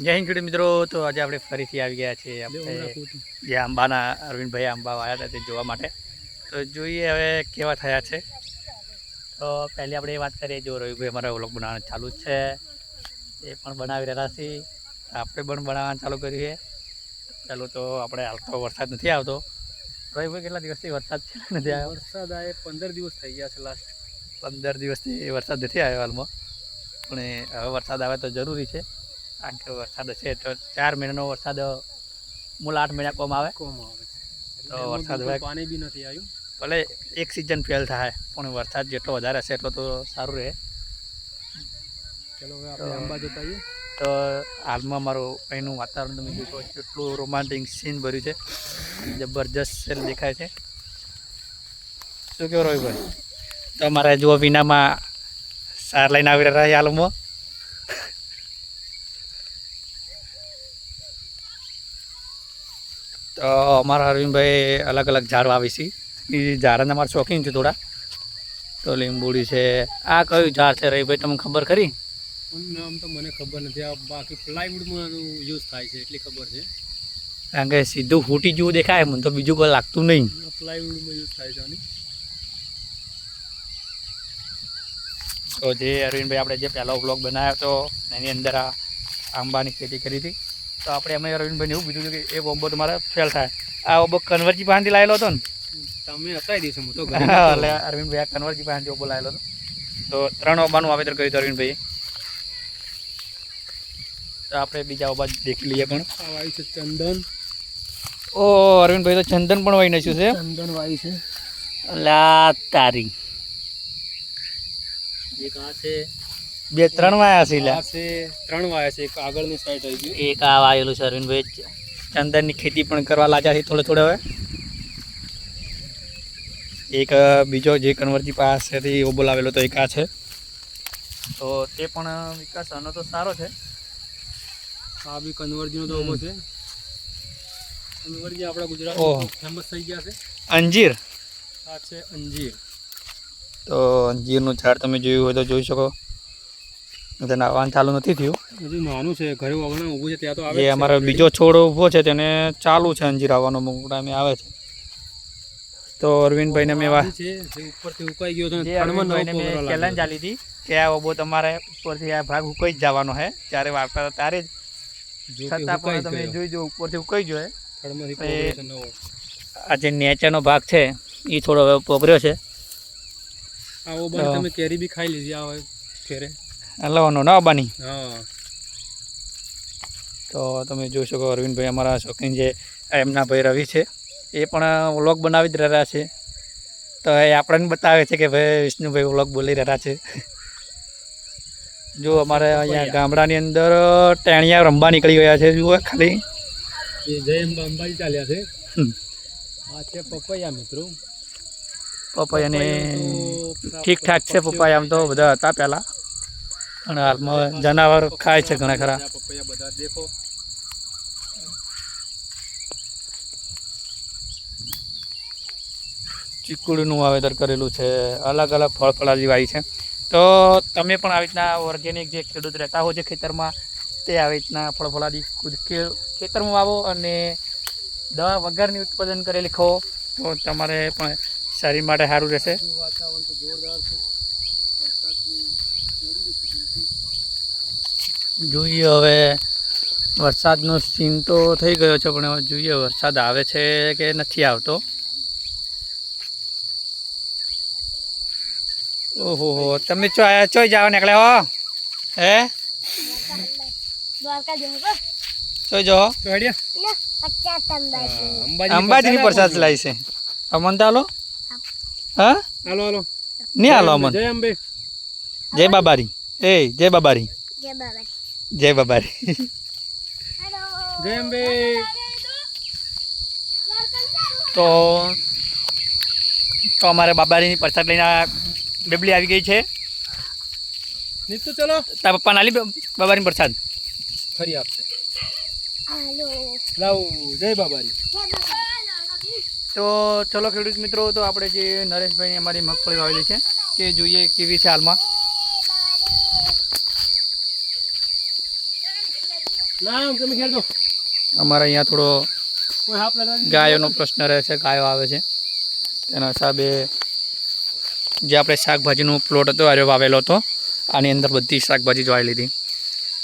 જય હિન્દ ખેડૂત મિત્રો તો આજે આપણે ફરીથી આવી ગયા છીએ આપણે જે આંબાના અરવિંદભાઈ આંબા આવ્યા હતા તે જોવા માટે. તો જોઈએ હવે કેવા થયા છે. તો પહેલી આપણે એ વાત કરીએ જો રવિભાઈ અમારા વ્લોગ બનાવવાનું ચાલુ જ છે. એ પણ બનાવી રહ્યા છીએ. આપણે પણ બનાવવાનું ચાલુ કરીએ. પહેલું તો આપણે હાલ તો વરસાદ નથી આવતો. રવિભાઈ કેટલા દિવસથી વરસાદ છે? નથી આવ્યો? વરસાદ આવે પંદર દિવસ થઈ ગયા છે લાસ્ટ પંદર દિવસથી વરસાદ નથી આવ્યો હાલમાં. પણ હવે વરસાદ આવે તો જરૂરી છે. કારણ કે વરસાદ હશે તો ચાર મહિનાનો વરસાદ મૂળ આઠ મહિના કોમ આવે કોમ આવે તો વરસાદ પાણી બી નથી આવ્યું. ભલે એક સિઝન ફેલ થાય પણ વરસાદ જેટલો વધારે હશે એટલો તો સારું રહે. ચલો હવે આપણે આંબા જતા આવીએ. તો હાલમાં મારું અહીંનું વાતાવરણ તમે જોશો કેટલું રોમાન્ટિક સીન ભર્યું છે. જબરજસ્ત છે દેખાય છે. શું કેવો રવિભાઈ? તો અમારે જુઓ વિનામાં સાર લઈને આવી રહ્યા છે હાલમાં. તો અમારા અરવિંદભાઈ અલગ અલગ ઝાડ વાવી છે. એ ઝાડના અમારે શોખીન છે થોડા. તો લીંબુડી છે આ કયું ઝાડ છે રવિભાઈ તમને ખબર ખરી? નામ તો મને ખબર નથી. આ બાકી પ્લાયવુડમાં યુઝ થાય છે એટલી ખબર છે. કારણ કે સીધું ફૂટી જેવું દેખાય મને તો બીજું કોઈ લાગતું નહીં. પ્લાયવુડમાં યુઝ થાય છે આની. તો જે અરવિંદભાઈ આપણે જે પહેલો બ્લોગ બનાવ્યો હતો એની અંદર આ આંબાની ખેતી કરી હતી. તો આપણે એમાં અરવિંદભાઈને એવું કીધું કે એ ઓબો તમારે ફેલ થાય. આ ઓબો કન્વરજી પાસેથી લાવેલો હતો ને? તમે હતાઈ દઈશું હું તો એટલે અરવિંદભાઈ આ કન્વરજી પાસેથી ઓબો લાવેલો હતો. તો ત્રણ ઓબાનું વાવેતર કર્યું હતું અરવિંદભાઈએ તો આપણે બીજા ઓબા દેખી લઈએ પણ. વાવી છે ચંદન. ઓ અરવિંદભાઈ તો ચંદન પણ વાવી નાખ્યું છે. ચંદન વાવી છે. લા તારી. એક આ છે. બે ત્રણ વાયા છે. આ છે ત્રણ વાયા છે એક આગળની સાઈડ આવી ગયું એક આ વાયેલું છે અરવિંદભાઈ ચંદનની ખેતી પણ કરવા લાગ્યા છે થોડે થોડે હવે. એક બીજો જે કન્વરજી પાસેથી એવો બોલાવેલો તો એક આ છે. તો તે પણ વિકાસ આનો તો સારો છે. આ બી કન્વર્જીનો તો ઓમો છે. કન્વર્જી આપણા ગુજરાત ફેમસ થઈ ગયા છે. અંજીર. આ છે અંજીર. તો અંજીરનું ઝાડ તમે જોયું હોય તો જોઈ શકો. તેને આવવાનું ચાલુ નથી થયું. હજી નાનું છે ઘરે વગણા ઊભું છે ત્યાં તો આવે એ અમારો બીજો છોડ ઊભો છે તેને ચાલુ છે અંજીર આવવાનો અમુક ટાઈમે આવે છે. તો અરવિંદભાઈને મેં વા છે ઉપરથી ઉકાઈ ગયો અરવિંદભાઈને મેં ચેલેન્જ આલી હતી. કે આ ઓબો તમારે ઉપરથી આ ભાગ ઉકાઈ જ જવાનો છે જ્યારે વાવતા હતા ત્યારે જ. છતાં પણ તમે ગયો. જોઈ જો ઉપરથી ઉકાઈ ગયો છે છે. આ જે નેચરનો ભાગ છે એ થોડો હવે પોગર્યો છે. આ ઓબાની તમે કેરી બી ખાઈ લીધી આ ફેરે હલવાનો ના બાની. હા. તો તમે જોઈ શકો અરવિંદભાઈ અમારા શોખીન જે એમના ભાઈ રવિ છે એ પણ વ્લોગ બનાવી જ રહ્યા છે. તો એ આપણને બતાવે છે કે ભાઈ વિષ્ણુભાઈ વ્લોગ બોલી રહ્યા છે. જો અમારે અહીંયા ગામડાની અંદર ટેણિયા રમવા નીકળી ગયા છે જુઓ ખાલી. જય અંબાજી ચાલ્યા છે. આ છે પપૈયા મિત્રો. પપૈયાને પપૈયાનું ઠીક ઠાક છે પપૈયા આમ તો બધા હતા પહેલાં. પણ હાલમાં જનાવર ખાય છે ઘણા ખરા. બધા દેખો ચીકુડીનું વાવેતર કરેલું છે. અલગ અલગ ફળ ફળાજી વાવી છે. તો તમે પણ આવી રીતના ઓર્ગેનિક જે ખેડૂત રહેતા હો છે ખેતરમાં, તે આવી રીતના ફળ ફળાજી ખુદ ખેતરમાં વાવો અને દવા વગરની ઉત્પાદન કરેલી ખો તો તમારે પણ શરીર માટે સારું રહેશે. વાતાવરણ તો જોરદાર છે. વરસાદની જરૂરી છે બિલકુલ જોઈએ હવે વરસાદનો સીન તો થઈ ગયો છે પણ હવે જોઈએ વરસાદ આવે છે કે નથી આવતો. ઓહો હો તમે ચો ચોઈ જાવ નીકળે હો. હે? ચોઈ જાઓ પચાસ અંબાજી. હા, અંબાજી અંબાજીની પ્રસાદ લાવી છે. અમન તો હાલો. હા? હાલો હાલો. નહીં હાલો અમન. જય અંબે. જય બાબારી. એ જય બાબારી. જય બાબા જય બાબારી. હેલો. જય અંબે. તો તો અમારે બાબારીની પ્રસાદ લઈને બેબલી આવી ગઈ છે. નીતુ ચલો. તારા પપ્પા નાલી બાબાની પ્રસાદ. ફરી આપશે. હાલો. લાવ જય બાબારી. તો ચલો ખેડૂત મિત્રો તો આપણે જે નરેશભાઈની અમારી મગફળી વાવેલી છે તે જોઈએ કેવી છે હાલમાં. અમારે અહીંયા થોડો? ગાયોનો પ્રશ્ન રહે છે ગાયો આવે છે. તેના હિસાબે જે આપણે શાકભાજીનો પ્લોટ હતો આજે વાવેલો હતો. આની અંદર બધી શાકભાજી જોઈ લીધી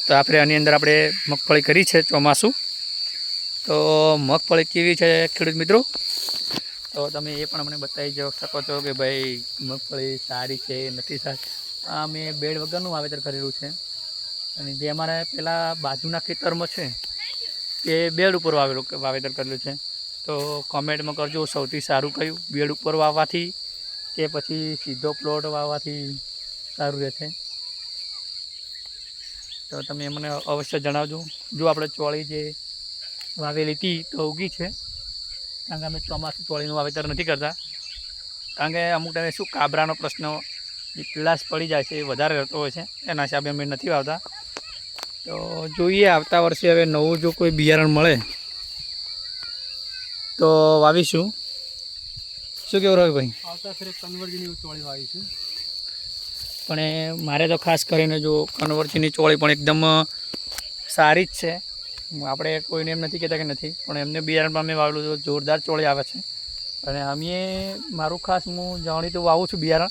તો આપણે આની અંદર આપણે મગફળી કરી છે ચોમાસું. તો મગફળી કેવી છે ખેડૂત મિત્રો? તો તમે એ પણ અમને બતાવી શકો છો કે ભાઈ મગફળી સારી છે, નથી સારી. આ મેં બેડ વગરનું વાવેતર કરેલું છે. અને જે અમારા પેલા બાજુના ખેતરમાં છે, એ બેડ ઉપર વાવેલું વાવેતર કરેલું છે. તો કોમેન્ટમાં કરજો સૌથી સારું કયું બેડ ઉપર વાવવાથી કે પછી સીધો પ્લોટ વાવવાથી સારું રહેશે. તો તમે મને અવશ્ય જણાવજો. જો આપણે ચોળી જે વાવેલી હતી તો ઉગી છે. કારણ કે અમે ચોમાસું ચોળીનું વાવેતર નથી કરતા. કારણ કે અમુક ટાઈમે શું કાબરાનો પ્રશ્ન પીળાશ પડી જાય છે એ વધારે રહેતો હોય છે. એના હિસાબે અમે નથી વાવતા. તો જોઈએ આવતા વર્ષે હવે નવું જો કોઈ બિયારણ મળે તો વાવીશું. શું કેવું ભાઈ આવતા ફેર કન્વર્જની ચોળી વાવીશું. પણ મારે તો ખાસ કરીને જો કન્વર્ચીની ચોળી પણ એકદમ સારી જ છે. આપણે કોઈને એમ નથી કહેતા કે નથી, પણ એમને બિયારણમાં મેં વાવેલું તો જોરદાર ચોળી આવે છે. અને અમે મારું ખાસ હું જાણીતું વાવું છું બિયારણ,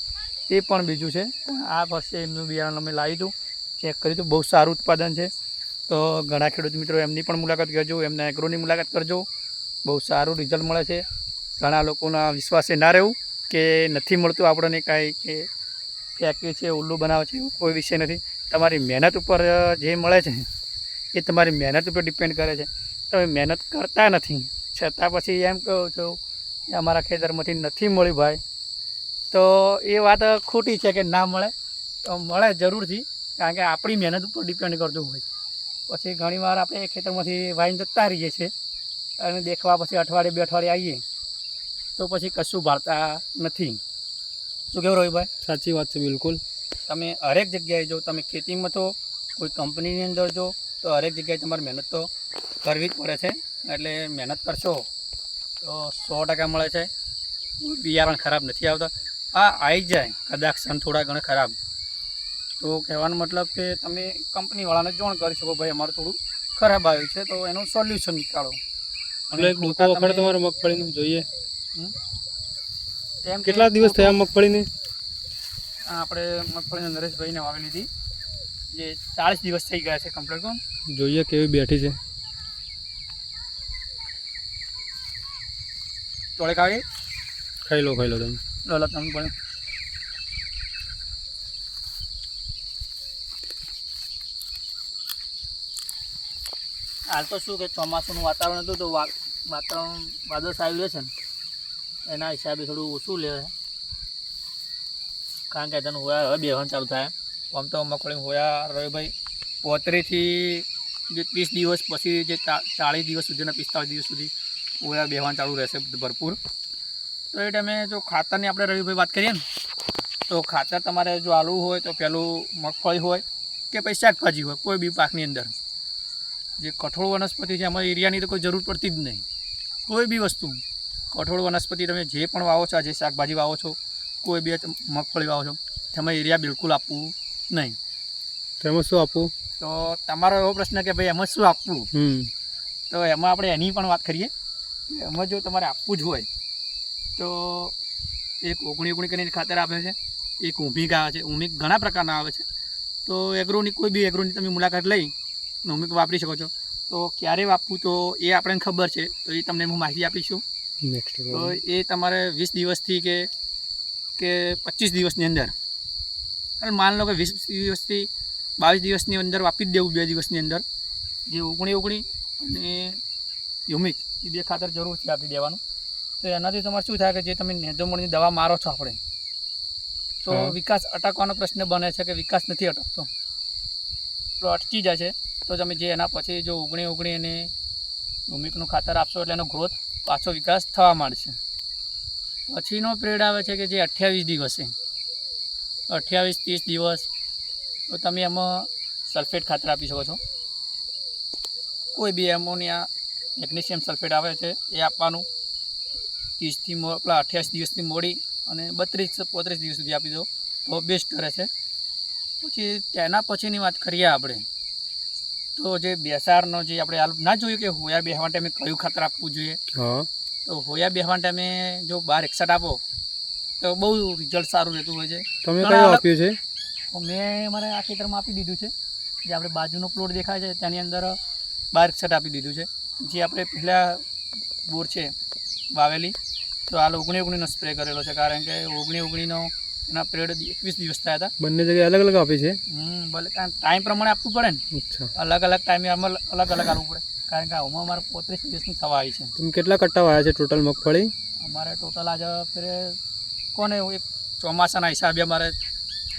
એ પણ બીજું છે. આ વર્ષે એમનું બિયારણ અમે લાવ્યું હતું, ચેક કર્યું હતું, બહુ સારું ઉત્પાદન છે. તો ઘણા ખેડૂત મિત્રો એમની પણ મુલાકાત કરજો, એમના એગ્રોની મુલાકાત કરજો. બહુ સારું રિઝલ્ટ મળે છે. ઘણા લોકોના વિશ્વાસે ના રહેવું કે નથી મળતું આપણને કાંઈ કે ફેંકે છે, ઉલ્લુ બનાવે છે, એવું કોઈ વિષય નથી. તમારી મહેનત ઉપર જે મળે છે એ તમારી મહેનત ઉપર ડિપેન્ડ કરે છે. તમે મહેનત કરતા નથી. છતાં પછી એમ કહો છો કે અમારા ખેતરમાંથી નથી મળી ભાઈ. તો એ વાત ખોટી છે કે ના મળે તો મળે જરૂરથી કારણ કે આપણી મહેનત ઉપર ડિપેન્ડ કરતું હોય પછી ઘણીવાર આપણે ખેતરમાંથી વાઈને જતા રહીએ છીએ અને દેખવા પછી અઠવાડિયે બે અઠવાડિયે આવીએ તો પછી કશું ભાળતા નથી. શું કેવું રવિભાઈ? સાચી વાત છે બિલકુલ. તમે હરેક જગ્યાએ જો તમે ખેતીમાં તો કોઈ કંપનીની અંદર જો તો હરેક જગ્યાએ તમારે મહેનત તો કરવી જ પડે છે. એટલે મહેનત કરશો તો સો ટકા મળે છે. બિયારણ ખરાબ નથી આવતા. આ આવી જ જાય કદાચ સન થોડા ઘણા ખરાબ. તો કહેવાનો મતલબ કે તમે કંપનીવાળાને જોણ કરી શકો ભાઈ અમારું થોડું ખરાબ આવ્યું છે તો એનું સોલ્યુશન નીકાળો. એટલે ડૂકો વખત તમારે મગફળીનું જોઈએ. કેટલા દિવસ થયા મગફળીને? આ આપણે મગફળી નરેશભાઈને વાવેલી હતી જે ચાળીસ દિવસ થઈ ગયા છે કમ્પ્લીટ કોણ જોઈએ કેવી બેઠી છે. ચોળે ખાવી? ખાઈ લો ખાઈ લો તમે. ડોલર તમે પણ. હાલ તો શું કે ચોમાસુનું વાતાવરણ હતું તો વા- વાતાવરણ વાદળ સારું રહે છે ને. એના હિસાબે થોડું ઓછું લે. છે કારણ કે તેનું હોયા હવે બેહવાનું ચાલુ થાય. આમ તો મગફળી હોયા રવિભાઈ પોતરેથી જે ત્રીસ દિવસ પછી જે ચાળીસ દિવસ સુધીના, પિસ્તાળીસ દિવસ સુધી હોયા, બેહવાનું ચાલુ રહેશે ભરપૂર. તો એ ટાઈમે જો ખાતરની આપણે રવિભાઈ વાત કરીએ ને, તો ખાતર તમારે જો આલુ હોય તો પહેલું મગફળી હોય કે પછી શાકભાજી હોય, કોઈ બી પાકની અંદર. જે કઠોળ વનસ્પતિ છે, એમાં એરિયાની તો કોઈ જરૂર પડતી જ નહીં. કોઈ બી વસ્તુ. કઠોળ વનસ્પતિ તમે જે પણ વાવો છો જે શાકભાજી વાવો છો, કોઈ બી મગફળી વાવો છો, તેમાં એરિયા બિલકુલ આપવું નહીં. તેમાં શું આપવું? તો તમારો એવો પ્રશ્ન કે ભાઈ એમાં શું આપવું? તો એમાં આપણે એની પણ વાત કરીએ. એમાં જો તમારે આપવું જ હોય તો એક ઓગણી ઓગણી કરીને ખાતર આપે છે એક ઊંભીક આવે છે ઊંભીક ઘણા પ્રકારના આવે છે. તો એગ્રોની કોઈ બી એગ્રોની તમે મુલાકાત લઈ અને ઊંભીક વાપરી શકો છો. તો ક્યારે વાપવું તો એ આપણને ખબર છે તો એ તમને હું માહિતી આપીશું. નેક્સ્ટ તો એ તમારે વીસ દિવસથી કે કે પચીસ દિવસની અંદર અને માન લો કે વીસ દિવસથી બાવીસ દિવસની અંદર વાપી જ દેવું બે દિવસની અંદર. જે ઓગણી ઓગણી અને યુમિક એ બે ખાતર જરૂરથી આપી દેવાનું. તો એનાથી તમારે શું થાય કે જે તમે નેદોમણની દવા મારો છો આપણે તો વિકાસ અટકવાનો પ્રશ્ન બને છે કે વિકાસ નથી અટકતો. તો અટકી જાય છે. તો તમે જે એના પછી જો ઓગણી ઓગણી અને યુમિકનું ખાતર આપશો એટલે એનો ગ્રોથ પાછો વિકાસ થવા માંડશે. પછીનો પીરિયડ આવે છે કે જે અઠ્યાવીસ દિવસે. અઠ્યાવીસ ત્રીસ દિવસ. તો તમે એમાં સલ્ફેટ ખાતર આપી શકો છો. કોઈ બી એમોનિયા મેગ્નેશિયમ સલ્ફેટ આવે છે એ આપવાનું. ત્રીસથી મો પેલા અઠ્યાવીસ દિવસથી મોડી અને બત્રીસ પોત્રીસ દિવસ સુધી આપી દો. તો બેસ્ટ રહે છે. પછી તેના પછીની વાત કરીએ આપણે. તો જે બેસાડનો જે આપણે હાલ ના જોયું કે હોયા બેહવા ટાઈમે કયું ખાતર આપવું જોઈએ? તો હોયા બેહવા ટાઈમે જો બાર એકસઠ આપો તો બહુ રિઝલ્ટ સારું રહેતું હોય છે. તમે કયું આપ્યું છે? મેં મારે આ ખેતરમાં આપી દીધું છે. જે આપણે બાજુનો પ્લોટ દેખાય છે તેની અંદર બાર સેટ આપી દીધું છે. જે આપણે પહેલાં બોર છે વાવેલી તો હાલ ઓગણી ઓગણીનો સ્પ્રે કરેલો છે. કારણ કે ઓગણી ઓગણીનો એના પિરિયડ એકવીસ દિવસ થયા હતા. બંને જગ્યાએ અલગ અલગ આપી છે? હમ ભલે કારણ ટાઈમ પ્રમાણે આપવું પડે ને. અચ્છા. અલગ અલગ ટાઈમે આમાં અલગ અલગ આપવું પડે. કારણ કે આમાં અમારે પોત્રીસ દિવસની થવા આવી છે. તમે કેટલા કટ્ટા વાયા છે ટોટલ મગફળી? અમારે ટોટલ આજે ફેરે કોને એક ચોમાસાના હિસાબે અમારે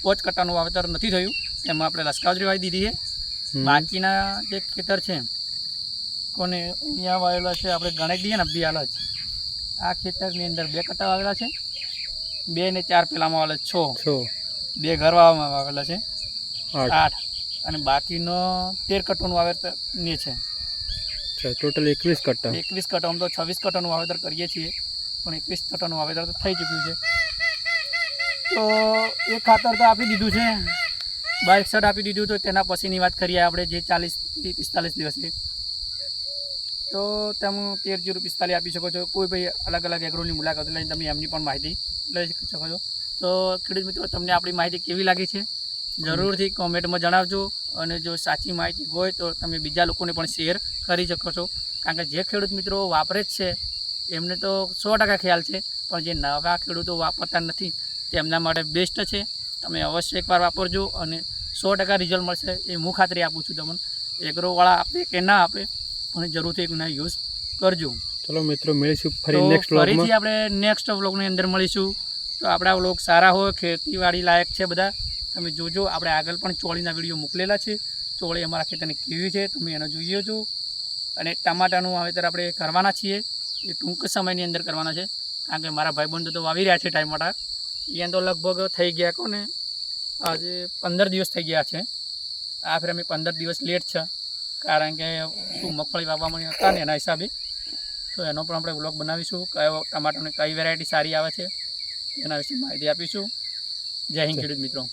પોચ કટ્ટાનું વાવેતર નથી થયું એમાં આપણે લસકાવજરી વાવી દીધી છે. બાકીના જે ખેતર છે કોને અહીંયા વાવેલા છે આપણે ગણાઈ દઈએ ને બિયાલા જ. આ ખેતરની અંદર બે કટ્ટા વાવેલા છે બે ને ચાર પેલામાં વાવેલા છ. બે ઘર વાવવામાં વાવેલા છે આઠ. આઠ. અને બાકીનો તેર કટોનું વાવેતર ને છે. ટોટલ એકવીસ કટ્ટા. એકવીસ કટ્ટા આમ તો છવ્વીસ કટ્ટાનું વાવેતર કરીએ છીએ પણ એકવીસ કટ્ટાનું વાવેતર તો થઈ ચૂક્યું છે. તો એ ખાતર તો આપી દીધું છે. બાઇક એકસઠ આપી દીધું તો તેના પછીની વાત કરીએ આપણે જે ચાલીસથી પિસ્તાલીસ દિવસની તો તમે તેર જીરો પિસ્તાલીસ આપી શકો છો. કોઈ ભાઈ અલગ અલગ એગ્રોની મુલાકાત લઈને તમે એમની પણ માહિતી લઈ શકો છો. તો ખેડૂત મિત્રો, તમને આપણી માહિતી કેવી લાગી છે? જરૂરથી કોમેન્ટમાં જણાવજો અને જો સાચી માહિતી હોય તો તમે બીજા લોકોને પણ શેર કરી શકો છો. કારણ કે જે ખેડૂત મિત્રો વાપરે જ છે, એમને તો સો ટકા ખ્યાલ છે, પણ જે નવા ખેડૂતો વાપરતા નથી તેમના માટે બેસ્ટ છે. તમે અવશ્ય એકવાર વાપરજો અને સો ટકા રિઝલ્ટ મળશે એ હું ખાતરી આપું છું તમને. એગ્રોવાળા આપે કે ના આપે પણ જરૂરથી ના યુઝ કરજો. ચલો મિત્રો મળીશું ફરી નેક્સ્ટ ફરીથી આપણે નેક્સ્ટ વ્લોગની અંદર મળીશું. તો આપણા વ્લોગ સારા હોય ખેતીવાડી લાયક છે બધા. તમે જોજો આપણે આગળ પણ ચોળીના વીડિયો મોકલેલા છે. ચોળી અમારા ખેતરની કેવી છે તમે એનો જોઈએ છો અને ટમાટાનું વાવેતર આપણે કરવાના છીએ. એ ટૂંક સમયની અંદર કરવાના છે. કારણ કે મારા ભાઈબંધો તો વાવી રહ્યા છે ટમાટા અહીંયા તો લગભગ થઈ ગયા કોને આજે પંદર દિવસ થઈ ગયા છે. આ ફેર અમે પંદર દિવસ લેટ છે. કારણ કે શું મગફળી વાવવામાં હતા ને એના હિસાબે. તો એનો પણ આપણે વ્લોગ બનાવીશું. કયો ટમાટરની કઈ વેરાયટી સારી આવે છે, એના વિશે માહિતી આપીશું. જય હિન્દ ખેડૂત મિત્રો.